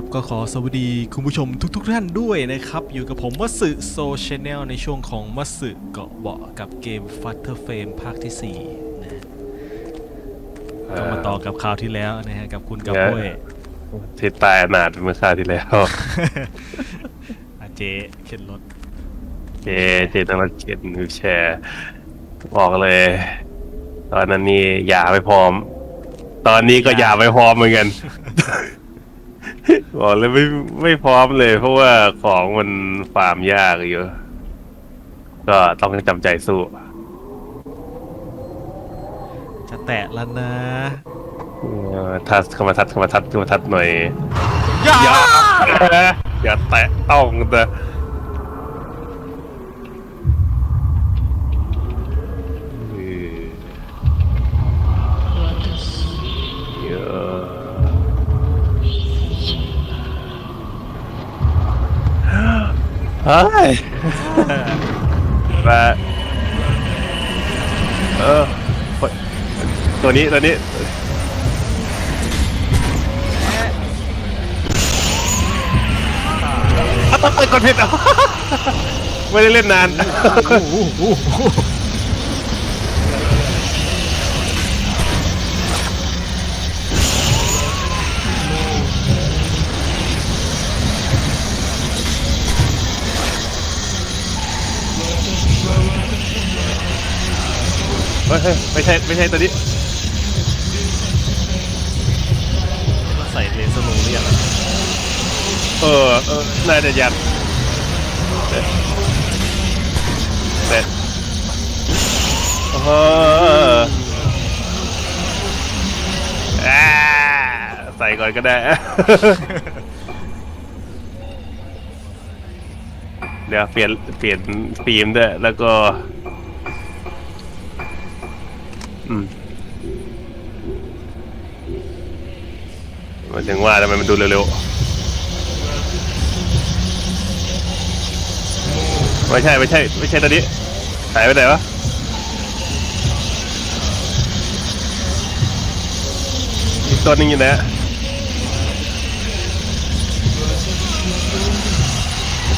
ครับก็ขอสวัสดีคุณผู้ชมทุกๆท่านด้วยนะครับ อยู่กับผมมัตสึโซชแนลในช่วงของมัตสึเกาะเบาะกับเกม f u t t e r f r a m e ภาคที่4นะฮะก็มาต่อกับคราวที่แล้วนะฮะกับคุณกับเนี่ยพ้วยที่ตายอนาถเมื่อคราวที่แล้วอาเจเข็นรถเจเจต้องรถเข็นวิวแชร์บอกเลย ตอนนั้นนี่ยาไม่พร้อม ตอนนี้ก็ยาไม่พร้อมเหมือนกัน บอกเลยไม่ไม่พร้อมเลย เพราะว่าของมันฟาร์มยากอยู่ก็ต้องจำใจสู้ จะแตะแล้วนะเออทัดเข้ามาทัดเข้ามาทัดเข้ามาทัดหน่อย อย่าอย่าอย่าแตะต้องนะ เฮ้ยมาเออ ตัวนี้ ตัวนี้ ต้องไปกดผิดเหรอไม่ได้เล่นนาน เฮ้ยเฮ้ยไม่ใช่ไม่ใช่ตัวนี้ใส่เลนสโลว์เรียงเออเออน่าจะยัดเด็ดเด็ดเอออ่าใส่ก่อนก็ได้ เดี๋ยวเปลี่ยนเปลี่ยนฟิล์มด้วยแล้วก็ อืมหมันถึงว่าทำไมมันดูเร็วๆ ไม่ใช่ไม่ใช่ไม่ใช่ตัวนี้หายไปไหนวะอีกตัวนึงอยู่ไหนอะ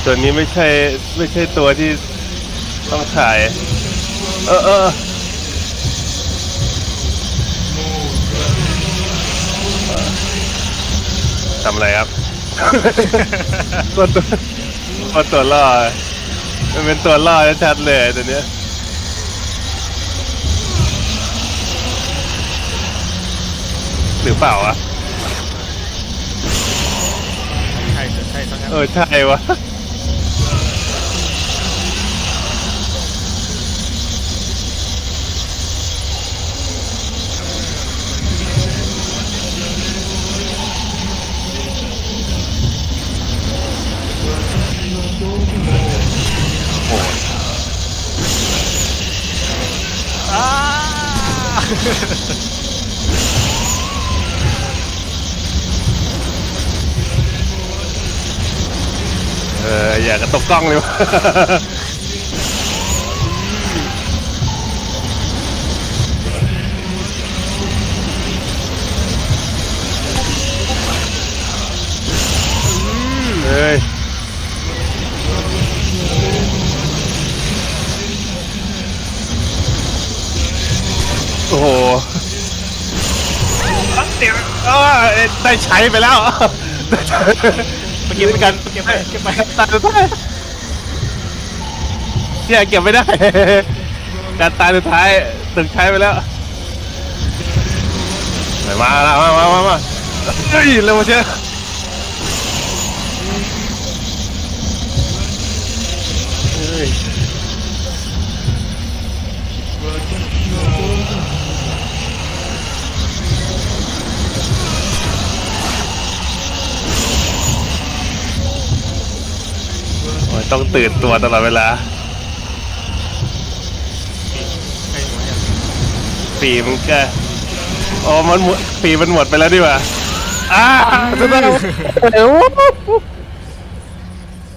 ตัวนี้ไม่ใช่ไม่ใช่ตัวที่ต้องถ่าย เออเออ ทำอะไรครับ ตัวตัวตัวตัวล่อมันเป็นตัวล่อชัดๆเลยตัวเนี้ยหรือเปล่าวะ ใช่จะใช่ทั้งนั้นเออใช่วะ เอออยากกระตกกล้องเลยวะ เฮ้ย อ้ยได้ใช้ไปแล้วไปเก็บไปกันเก็บไปเก็บไปตัดสุดท้ายเนี่ยเก็บไม่ได้การตายสุดท้ายถึงใช้ไปแล้วไปมาแล้วมามามามาเฮ้ยเร็วเชียว ต้องตื่นตัวตลอดเวลาปีมันก็อ๋อมันหมดปีมันหมดไปแล้วดีกว่าอ้าจะได้เออ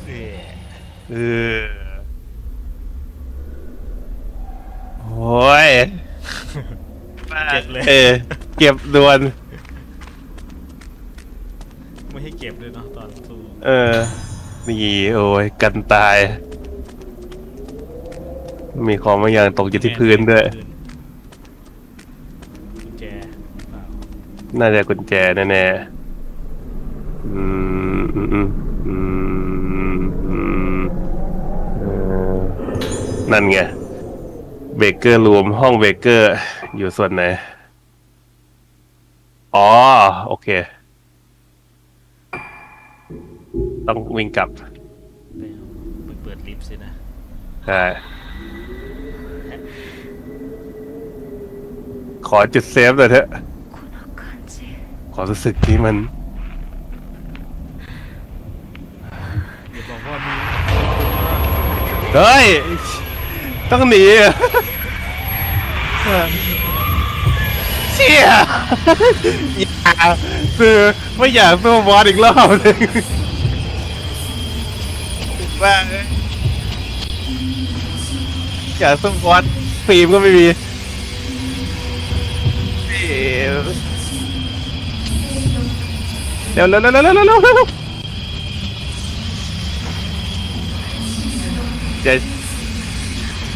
เอ่อเออโอ้ยเก็บเลย เออเก็บด่วน ไม่ให้เก็บด้วยเนาะตอนสู้ เออ นี่โอ้ยกันตาย มีของบางอย่างตกอยู่ที่พื้นด้วย กุญแจเปล่าน่าจะกุญแจแน่ๆอืมอืมอืมอืมอืมเออนั่นไง เบเกอร์รวมห้องเบเกอร์อยู่ส่วนไหน อ๋อ โอเค ต้องวิ่งกลับไปเปิดลิฟต์สินะใช่ขอจุดเซฟหน่อยเถอะ ขอรู้สึกที่มันเฮ้ย ต้องหนีเชี่ยอย่าคือไม่อยากสู้บอสอีกรอบเลย ว่าเอ้ยอยาสู้บอสฟิล์มก็ไม่มีฟิล์มเร็วเร็วเร็วเร็วเร็วเร็วเร็วเจ๊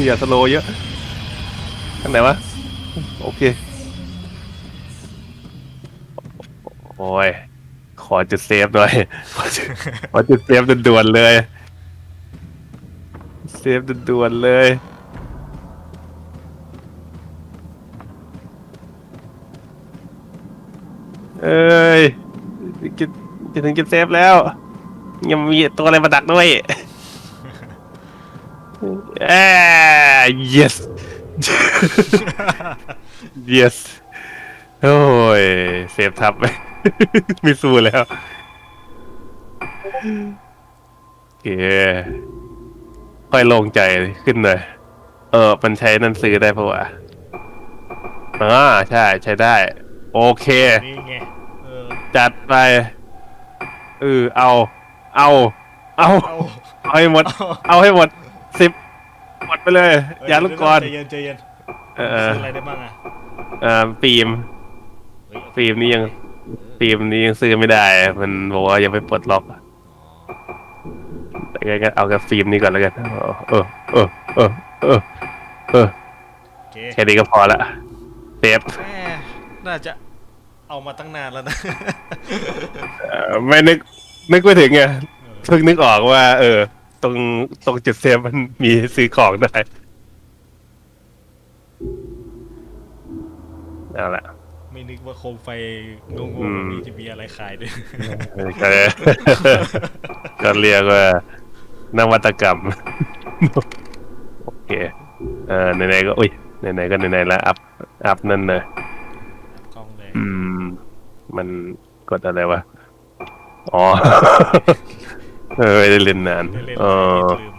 อย่าสโลว์เยอะทางไหนวะโอเค โอ้ย ขอจุดเซฟหน่อย ขอจุดขอจุดเซฟด่วนๆเลย เซฟด่วนๆเลย เอ้ยจะจะถึงจุดเซฟแล้ว ยังมีตัวอะไรมาดักด้วย เอ้ yes yes โอ้ย เซฟทับไม่สู้แล้วโอเค ค่อยโลงใจขึ้นหน่อยเออ มันใช้หนังสือได้ปะวะอ่าใช่ใช้ได้ โอเค นี่ไงเออจัดไปเออเอา เอา เอา เอาเอาให้หมด เอาเอาให้หมดสิบหมดไปเลยอย่าลุกก่อนใจเย็นใจเย็นเออ ซื้ออะไรได้บ้างอะอ่าฟิล์ม เฮ้ยฟิล์มนี่ยัง ฟิล์มนี้ยังซื้อไม่ได้ มันบอกว่ายังไม่ปลดล็อกแต่ งั้นเอากับฟิล์มนี้ก่อนแล้วกันเออเออเออเออเออโอเคแค่นี้ก็พอละเซฟแม่น่าจะเอามาตั้งนานแล้วนะ เอ่อไม่นึกนึกไม่ถึงไงเพิ่งนึกออกว่า เออ ตรงตรงจุดเซฟมันมีซื้อของได้เอาละ ไม่นึกว่าโคมไฟงงอืมๆนี้จะมีอะไรขายด้วยก็ก็เรียกว่า นวัตกรรม โอเคเออไหนๆก็อุ้ยไหนๆก็ไหนๆแล้วอัพอัพนั่นเลยกล้องเลยอืม มันกดอะไรวะ อ๋อ เออไม่ได้เล่นนานเล่นเออลืม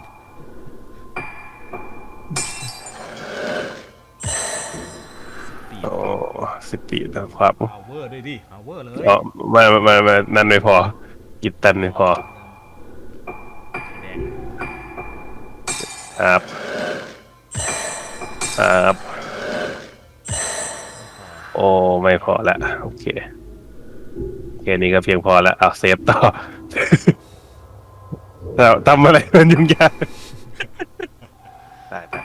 โอ้สิบปีนะครับพาวเวอร์ด้วยดิพาวเวอร์เลย อ๋อไม่ไม่ไม่ไม่นั่นไม่พอ กิตตันไม่พอแด อัพอัพโอ้ไม่พอละโอเคแค่นี้ก็เพียงพอแล้วเอาเซฟต่อแต่ทำอะไรมันยุ่งยากได้ได้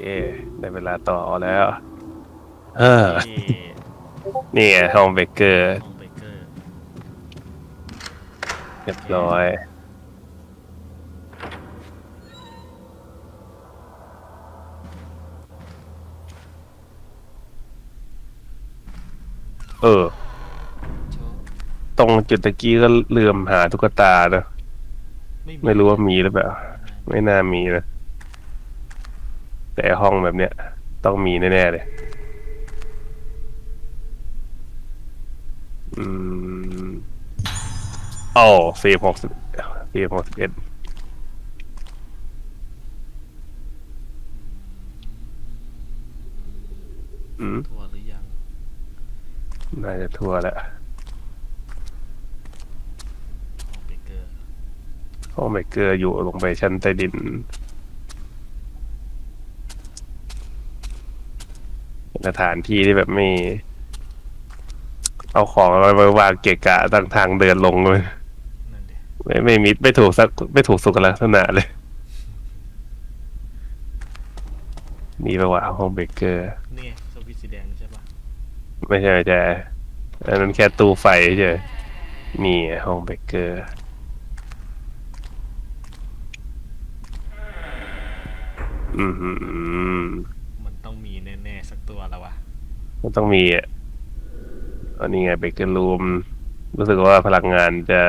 เอ๊ได้เวลาต่อแล้ว เออนี่นี่ไงห้องเบเกอร์ของ เบเกอร์เรียบร้อยเออตรงจุดตะกี้ก็ลืมหาตุ๊กตานะไม่รู้ว่ามีหรือเปล่า ไม่น่ามีนะแต่ห้องแบบเนี้ย ต้องมีแน่ ๆ เลย อืม โอ้สี่หกสิบสี่หกสิบเอ็ดอืมทัวร์หรือยังน่าจะทั่วแล้วของเบเกอร์ห้องเบเกอร์อยู่ลงไปชั้นใต้ดินนสถานที่ที่แบบไม่ เอาของอะไรมาวางเกะกะตั้งทางเดินลงเลยนั่นดิ ไม่ไม่มิดไม่ถูกสักไม่ถูกสุขลักษณะเลย มีปะวะห้องเบเกอร์ นี่ไงสวิตช์สีแดงใช่ปะไม่ใช่ไม่ใช่อันนั้นแค่ตู้ไฟเฉยนี่ห้องเบเกอร์ อืมหือมันต้องมีแน่ๆสักตัวแล้ววะมันต้องมีอะอันนี้ไงเบเกอร์รูม รู้สึกว่าพลังงานจะ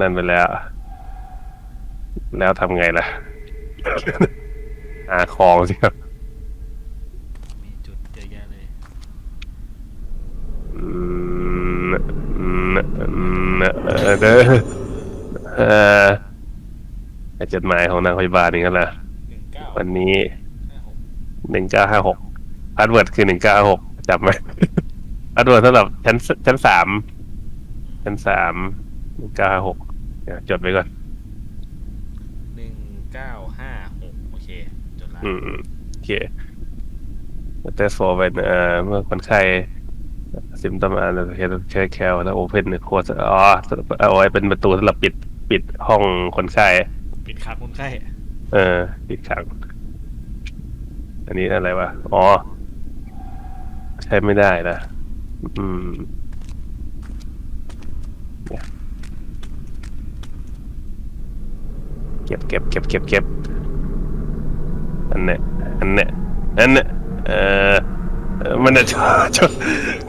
นั่นไปแล้ว แล้วทำไงล่ะ หาของสิครับมีจุดเยอะแยะเลยอืมอืมอืมเออเด้อเออไอ้จดหมายของนางพยาบาลนี่กันละหนึ่งเก้าวันนี้ห้าหกหนึ่งเก้าห้าหกพาสเวิร์ดคือหนึ่งเก้าหกจำไหมพาสเวิร์ดสำหรับชั้นชั้นสามชั้นสามหนึ่งเก้าห้าหกจดไว้ก่อนหนึ่งเก้าห้าหกโอเค จดละอืมอืมโอเคแต่โฟเป็นเอ่อเมื่อคนไข้ซิมตอมอันแค่แค่แคลแล้วโอเพนโค้ดอ๋อเอาไว้เป็นประตูสำหรับปิดปิดห้องคนไข้ปิดขาคนไข้เออ ปิดขัง อันนี้อะไรวะอ๋อ ใช้ไม่ได้นะอืมเนี่ยเก็บเก็บเก็บเก็บเก็บอันเนี้ยอันเนี้ยอันเนี้ยเออเออมันจะชอบชอบ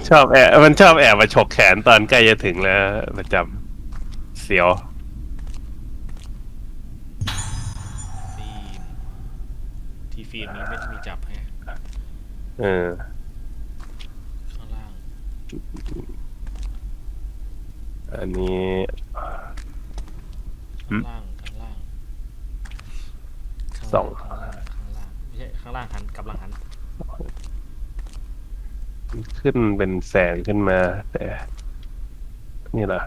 ชอบแอบมันชอบแอบมาฉกแขนตอนใกล้จะถึงแล้วประจำเสียวฟิล์มที่ฟิล์มนี้ไม่ได้มีจับให้เออข้างล่าง อันนี้หืข้ามงล่างข้างล่างข้าง ส ล่า อง ข้างล่างข้างล่างไม่ใช่ข้างล่างหันกลับหลังหัน ขึ้นเป็นแสงขึ้นมา แต่ นี่เหรอ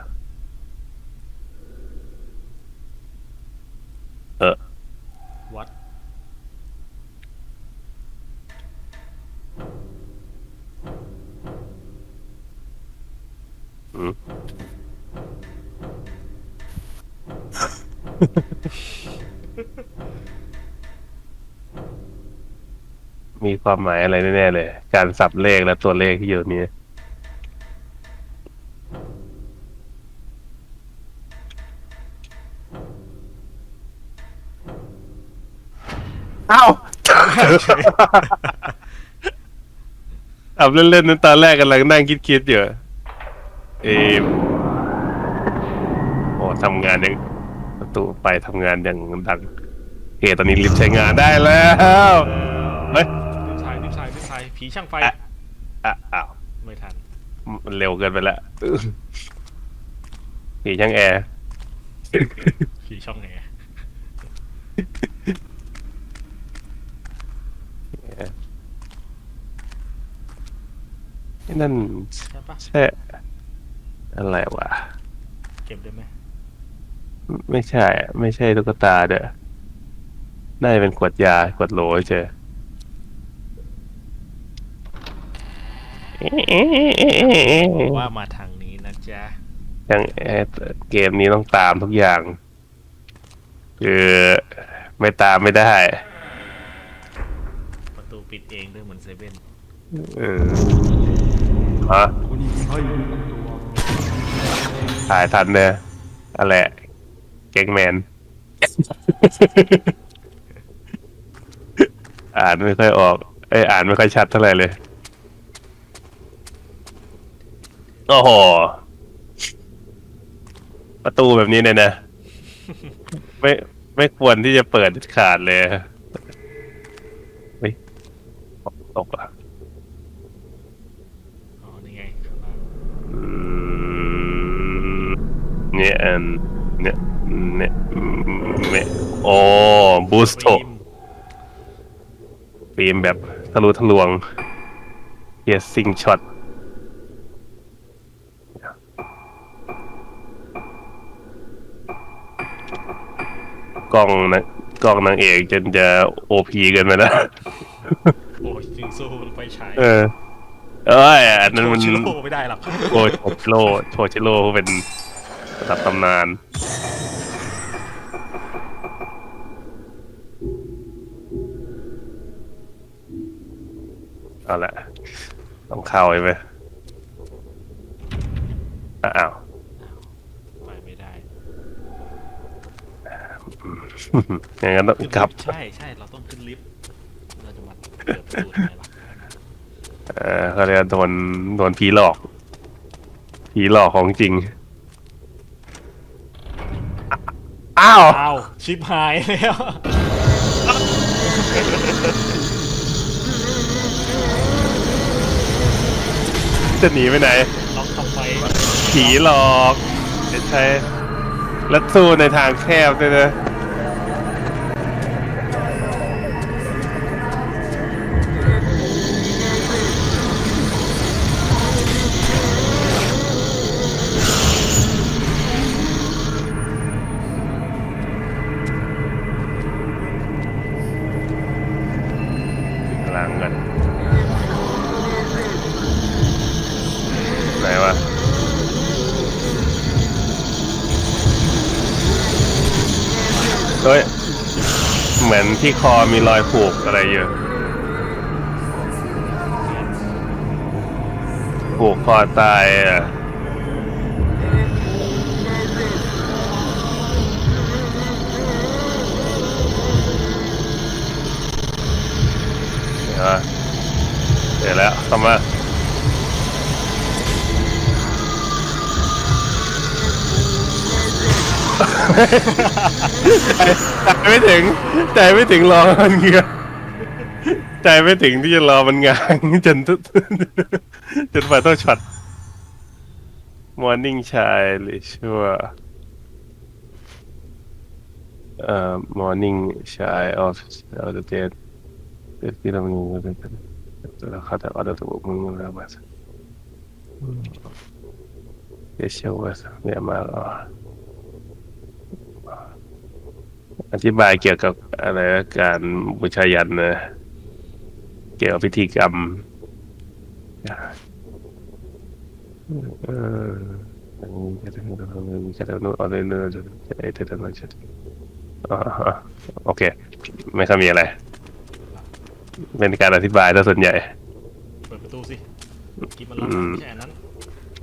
ความหมายอะไรแน่ๆเลย การสับเลขและตัวเลขที่อยู่นี้เอ้าอับเล่นๆนั้นตอนแรกกำลังนั่งคิดๆอยู่เอมโอ้ทำงานอย่างประตูไปทำงานอย่างดังโอเคตอนนี้ลิฟต์ใช้งานได้แล้วเฮ้ย ผีช่างไฟอะอะอ้าวไม่ทัน มันเร็วเกินไปแล้วผีช่างแอร์ผีช่องแอร์นั่นใช่ปะใช่อะไรวะ เก็บได้ไหม ไม่ใช่ ไม่ใช่ตุ๊กตาเด้อน่าจะเป็นขวดยา ขวดโหลเจอ ว่ามาทางนี้นะจ๊ะยังเอ่อเกมนี้ต้องตามทุกอย่างคือไม่ตามไม่ได้ ประตูปิดเองด้วยเหมือนเซเว่นเออฮะถ่ายทันเนี่ยอะไรเก่งแมน อ่านไม่ค่อยออก เอ้ยอ่านไม่ค่อยชัดเท่าไหร่เลย โอ้โห ประตูแบบนี้เนี่ยนะ ไม่ไม่ควรที่จะเปิดเด็ดขาดเลยเฮ้ยตกอะอ๋อนี่ไงข้างล่างอืมเนี่ยอันเนี่ยเนี่ยเนี่ยโอ้บูสโต ฟิล์มฟิล์มแบบทะลุทะลวงเฮียซิงช็อต กล้องนะกล้องนางเอกจนจะโอพีกันไปแล้ว โอ้ยจริงสู้ไฟฉายเออ เอ้ยอันนั้นมันโชว์ชิโร่ไม่ได้หรอกโชชิโร่โชชิโร่เป็นระดับตำนาน เอาละต้องเข้าไปไหมอ้าว ไปไม่ได้ อย่างนั้นต้องขึ้นกลับลิฟต์ใช่ใช่เราต้องขึ้นลิฟต์เราจะมาเปิดประตูทำไมล่ะเออเขาเรียกว่าโดนโดนผีหลอก ผีหลอกของจริง อ้าว อ้าวชิปหายแล้วจะหนีไปไหน ล็อกทำไมผีหลอกจะใช้แล้วสู้ในทางแคบด้วยนะ ที่คอมีรอยผูกอะไรเยอะผูกคอตายอะเรียวนะเดี๋ยวแล้วเข้ามา ใจไม่ถึง ใจไม่ถึงรอมันเงือใจไม่ถึงที่จะรอมันงางจนทุกจนไฟต้องช็อต morning ชายหรือชั่วเอ่อ morning ชาย of of the dead เด็กที่เรามีก็เป็นแล้วเขาจะเอาตัวมึงแล้วมาเดี๋ยวเชื่อว่าเนี่ยมาแล้ว อธิบายเกี่ยวกับอะไรนะการบูชายันนะ เกี่ยวกับพิธีกรรมเอออันนี้จะต้องทำมีการนู้นอะไรเนื้อจะจะไอ้เท่านั้นจะอ๋อโอเค ไม่ค่อยมีอะไร เป็นการอธิบายซะส่วนใหญ่ เปิดประตูสิกินมันล็อกอืมไม่ใช่อันนั้น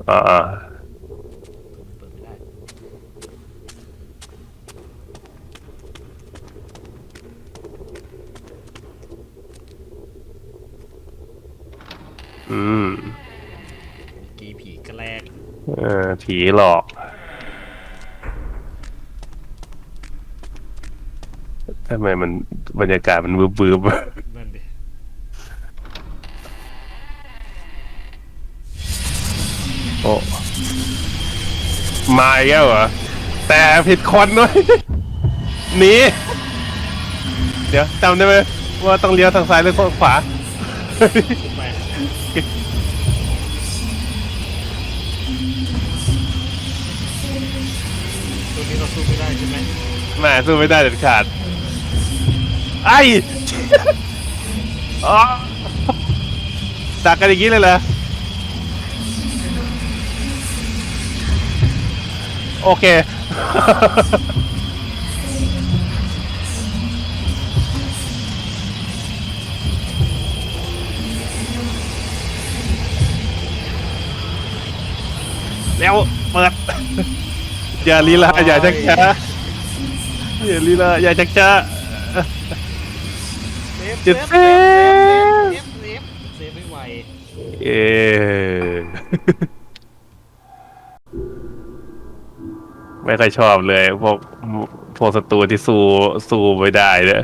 อ๋อ เปิดไม่ได้ อืม เมื่อกี้ผีแกล้งเออ ผีหลอก ทำไมมันบรรยากาศมันบึบบึบๆนั่นดิโอ้มาอีกแล้วเหรอ แต่ผิดคนด้วย หนี เดี๋ยวจำได้ไหมว่าต้องเลี้ยวทางซ้ายหรือทางขวา นี้เราสู้ไม่ได้ใช่ไหมแหม่สู้ไม่ได้เด็ดขาด ไอ้อ๋อดักกันอย่างนี้เลยเหรอ โอเค แล้วเปิด อย่าลีลาอย่าชักช้าอย่าลีลาอย่าชักช้าเซฟจุดเซฟเซฟเซฟเซฟไม่ไหวเออไม่ค่อยชอบเลยพวกพวกศัตรูที่สู้สู้ไม่ได้เนี่ย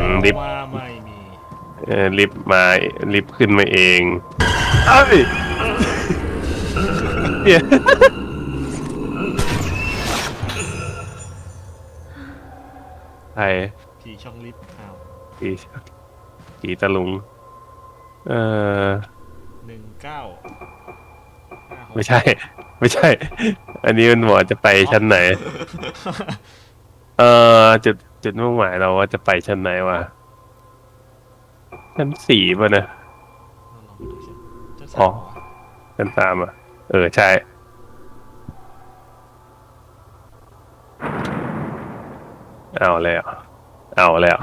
อืมลิฟต์ว่าไม่มีเอ่อลิฟต์มาลิฟต์ขึ้นมาเองเอ้ย เดี๋ยวใครผีช่องลิฟต์อ้าวผีผีตะลุง เออหนึ่งเก้าห้าหกไม่ใช่ ไม่ใช่ อันนี้มันหมอจะไปชั้นไหน เออจุดจุดมุ่งหมายเราว่าจะไปชั้นไหนวะชั้นสี่ป่ะนะเราลองไปดูชั้นชั้นอ๋สาอมเหรอชั้นสามอะ เออ ใช่ เอาแล้ว เอาแล้ว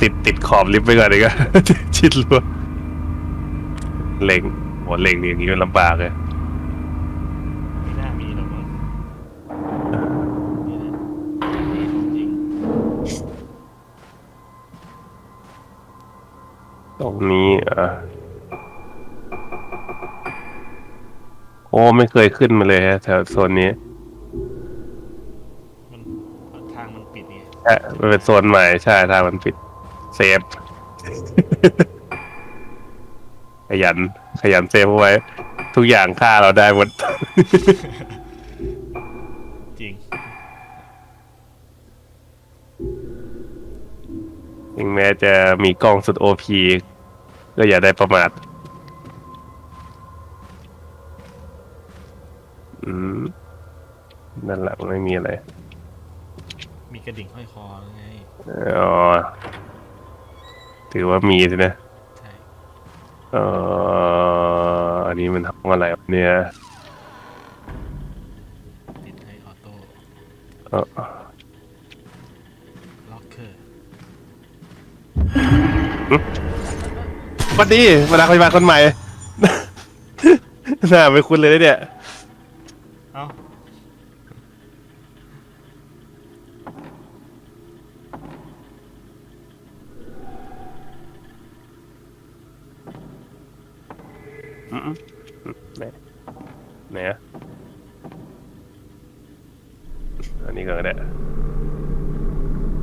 ติดติดขอบลิฟต์ไปก่อนดีกว่า ชิดรัวเล็งโหเล็งอย่างนี้มันลำบากเลยไม่น่ามีหรอกมั้งนี่นะนี่ของจริงตรงนี้อะ อ้ไม่เคยขึ้นมาเลยฮะแถวโซนนี้มันทางมันปิดไงใช่มันเป็นโซนใหม่ใช่ทางมันปิดเซฟ ขยัน ขยันเซฟเอาไว้ ทุกอย่างค่าเราได้หมด จริง ถึงแม้จะมีกล้องสุดโอพีก็อย่าได้ประมาท อืมนั่นแหละไม่มีอะไรมีกระดิ่งห้อยคอไงอ๋อถือว่ามีสินะใช่เอ่ออันนี้มันทำอะไรวะเนี่ยติดให้ออโต้เอ่อล็อกเกอร์สวัสดีมาดักพยาบาลคนใหม่หน้าไม่คุ้นเลยนะเนี่ย เอ้า ไหนไหนอะอันนี้ก็ได้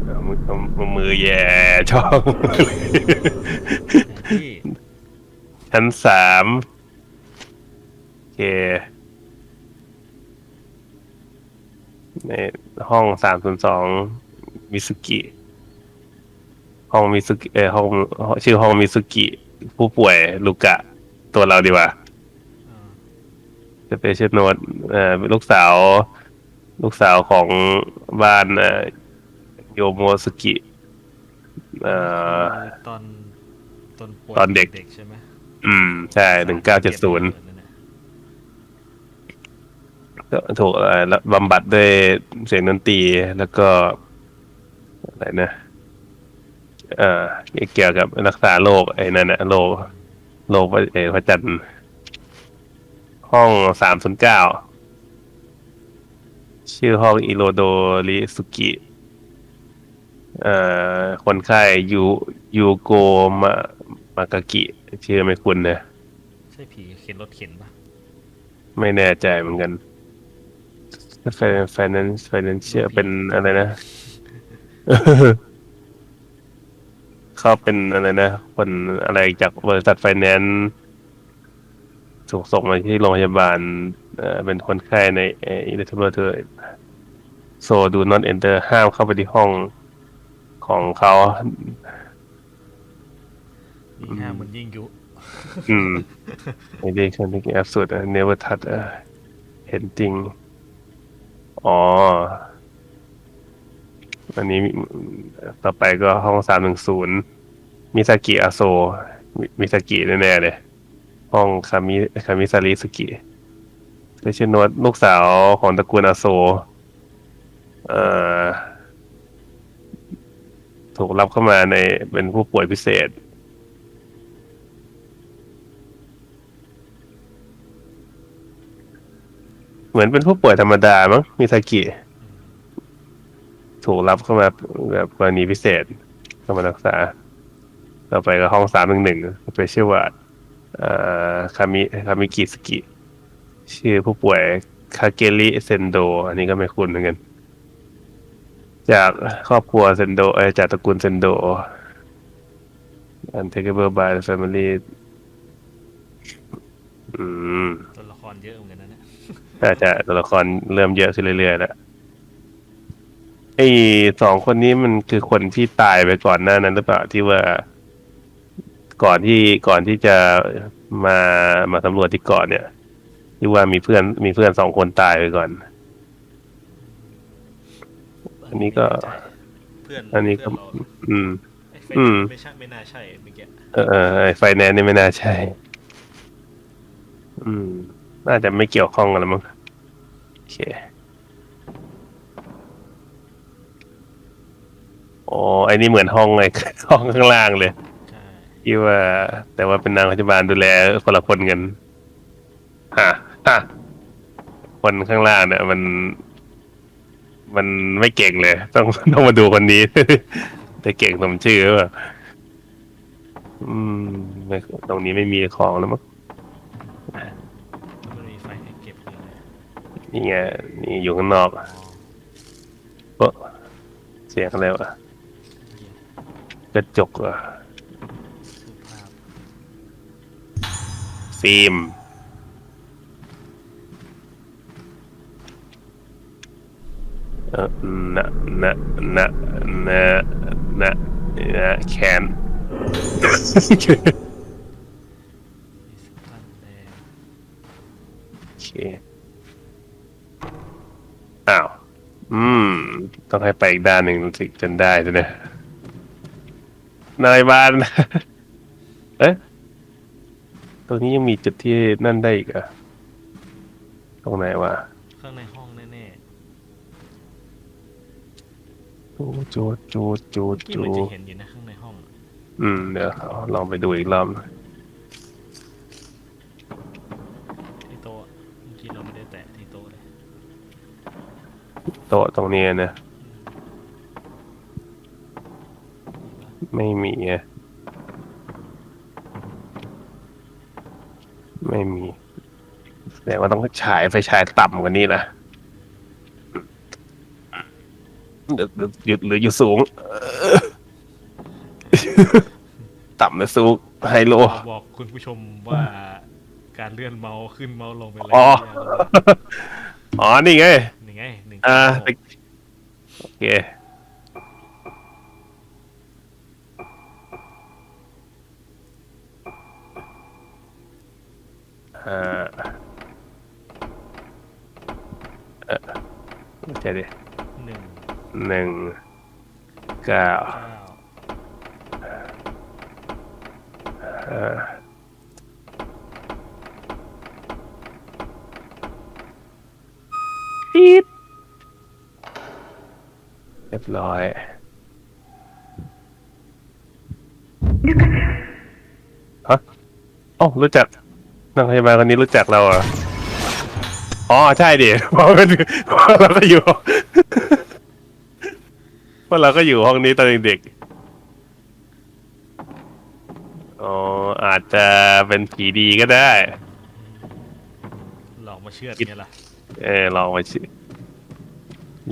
เอามือเอามือแย่ ช่องที่ชั้นสามโอเคในห้องสามศูนย์สองมิสุกิ ห้องมิสุกิเออห้องชื่อห้องมิสุกิ ผู้ป่วยลูกะ ตัวเราดีกว่าเอ่อสเปเชียลโนดเอ่อลูกสาว ลูกสาวของบ้านเอ่อโยโมสุกิ เอ่อ ตอนตอนป่วยตอนเด็กเด็ก ใช่ไหมอืม ใช่หนึ่งเก้าเจ็ดศูนย์นั่นน่ะก็ถูกเอ่อบำบัดด้วยเสียงดนตรีแล้วก็อะไรนะเอ่อเกี่ยวกับรักษาโรคไอ้นั่นนะโรคโรคเอ่อพระจันทร์ห้องสามศูนย์เก้าชื่อห้องอิโรโดริสุกิ เอ่อคนไข้ยูยูโกมามากากิ ชื่อไม่คุ้นนะใช่ผีเข็นรถเข็นปะไม่แน่ใจเหมือนกัน finance financial เป็นอะไรนะ เขาเป็นอะไรนะ คนอะไรจากบริษัทไฟแนนซ์ถูกส่งมาที่โรงพยาบาลเอ่อเป็นคนไข้ในอิเล็กทรอนิกส์โซดูนอ t เอนเตอร์ห้ามเข้าไปที่ห้อง ของเขายิ่งห้ามมันยิ่งยุ อืมไอเด็กคนนี้แอบสุดอะเนเวอร์ทัดเห็นจริง อ๋อ อันนี้ต่อไปก็ห้องสามหนึ่งศูนย์มิซากิอาโซ มิมิซากิแน่ๆเลย ห้องคามิคามิซาริสกิเปเชียโนตลูกสาวของตระกูลอาโซ เอ่อ ถูกรับเข้ามาในเป็นผู้ป่วยพิเศษ เหมือนเป็นผู้ป่วยธรรมดามั้งมิซากิถูกรับเข้ามาแบบกรณีพิเศษเข้ามารักษา ต่อไปก็ห้องสามหนึ่งหนึ่งสเปเชียลวาร์ดคามิคามิกิสกิ ชื่อผู้ป่วยคาเกริเซนโด อันนี้ก็ไม่คุ้นเหมือนกัน จากครอบครัวเซนโดเออจากตระกูลเซนโด Untakeable by the family อืมตัวละครเยอะเหมือนกันนะเนี่ยน่าจะตัวละครเริ่มเยอะขึ้นเรื่อยๆแล้วไอ้สองคนนี้มันคือคนที่ตายไปก่อนหน้านั้นหรือเปล่าที่ว่า ก่อนที่ก่อนที่จะมามาสำรวจที่เกาะเนี่ยที่ว่ามีเพื่อนมีเพื่อนสองคนตายไปก่อน อันอันนี้ก็ เพื่อนอันนี้ก็ เพื่เราอืม ไอ้ไฟอืม ไม่ใช่ไม่น่าใช่เมื่อกี้เออเออไอ้ไฟแนนซ์นี่ไม่น่าใช่ อืม น่าจะไม่เกี่ยวข้องกันแล้วมั้งโอเคโอ้ไอ้นี่เหมือนห้องไอ้ห้องข้างล่างเลย ใช่ที่ว่า แต่ว่าเป็นนางพยาบาลดูแลคนละคนกันฮะฮะคนข้างล่างเนี่ย มัน มันไม่เก่งเลย ต้องต้องมาดูคนนี้ แต่เก่งสมชื่อหรือเปล่าอืมไม่ตรงนี้ไม่มีของแล้วมั้งแล้วมันมีไฟให้เก็บเลยนี่ไงนี่อยู่ข้างนอกอ๋อโอ๊ะเสียงอะไรวะเหี้ยกระจกเหรอะรูปภาพฟิล์มเออ นะนะนะนะนะนะแขนมีสตันโอเคอ้าว อืม ต้องให้ไปอีกด้านหนึ่งสิจนได้ด้วยนะนายบ้านเอ๊ะตรงนี้ยังมีจุดที่นั่นได้อีกอะตรงไหนวะ ข้างในห้องแน่ จูจูจูจูๆเมื่อกี้จูเหมือนจะเห็นอยู่นะข้างในห้องอืมเดี๋ยวเอาลองไปดูอีกรอบที่โต๊ะเมื่อกี้เราไม่ได้แตะที่โต๊ะเลยโต๊ะตรงนี้นะ ไม่มีอะไม่มีแสดงว่าต้องฉายไฟฉายต่ำกว่านี้นะ หรือหรือหรือหรืออยู่สูง ต่ำหรือสูงไฮโล บอกคุณผู้ชมว่าการเลื่อนเมาส์ขึ้นเมาส์ลงเป็นอะไรอ๋อเนี่ยอ๋อ นี่ไง นี่ไงหนึ่งอ่าหกโอเค อ่า เออเดี๋ยวดิ หนึ่งหนึ่งเก้าเก้าเออปี๊ดเรียบร้อยฮะเอ้ารู้จักนางพยาบาลคนนี้รู้จักเราเหรออ๋อ ใช่ดิเพราะเป็นเพราะเราก็อยู่เพราะเราก็อยู่ห้องนี้ตอนเด็กๆอ๋อ อาจจะเป็นผีดีก็ได้ หลอกมาเชือดไงล่ะ เออลองไปสิ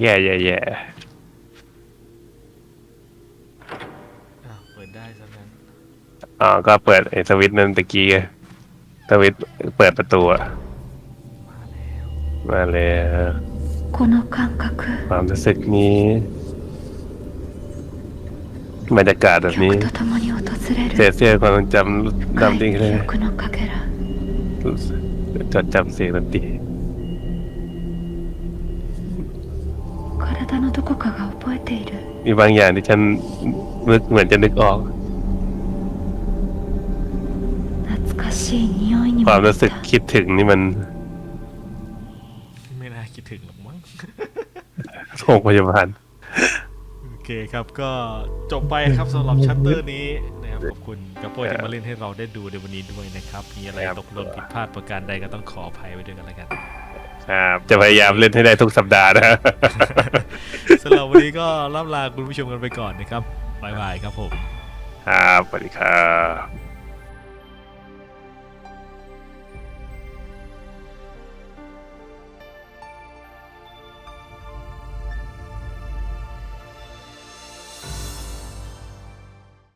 แย่แย่แย่ อ้าวเปิดได้ซะงั้น อ๋อ ก็เปิดไอ้สวิตช์นั่นตะกี้ไงสวิตช์เปิดประตูอะ มาแล้ว มาเลย この感覚 ความรู้สึกนี้ บรรยากาศแบบนี้เสียเสียความจำจำจริงเลยจดจำเสียงดนตรีมีบางอย่างที่ฉันนึกเหมือนจะนึกออกความรู้สึกคิดถึงนี่มัน ไม่น่าคิดถึงหรอกมั้งโรงพยาบาล เคครับก็จบไปครับสำหรับชัตเตอร์นี้นะครับขอบคุณกระโปรยที่มาเล่นให้เราได้ดูในวันนี้ด้วยนะครับ มีอะไรครับตกหล่นผิดพลาดประการใดก็ต้องขออภัยไว้ด้วยกันแล้วกันครับจะพยายามเล่นให้ได้ทุกสัปดาห์นะสำหรับวันนี้ก็ล่ำลาคุณผู้ชมกันไปก่อนนะครับบ๊ายบายครับผม ครับสวัสดีครับ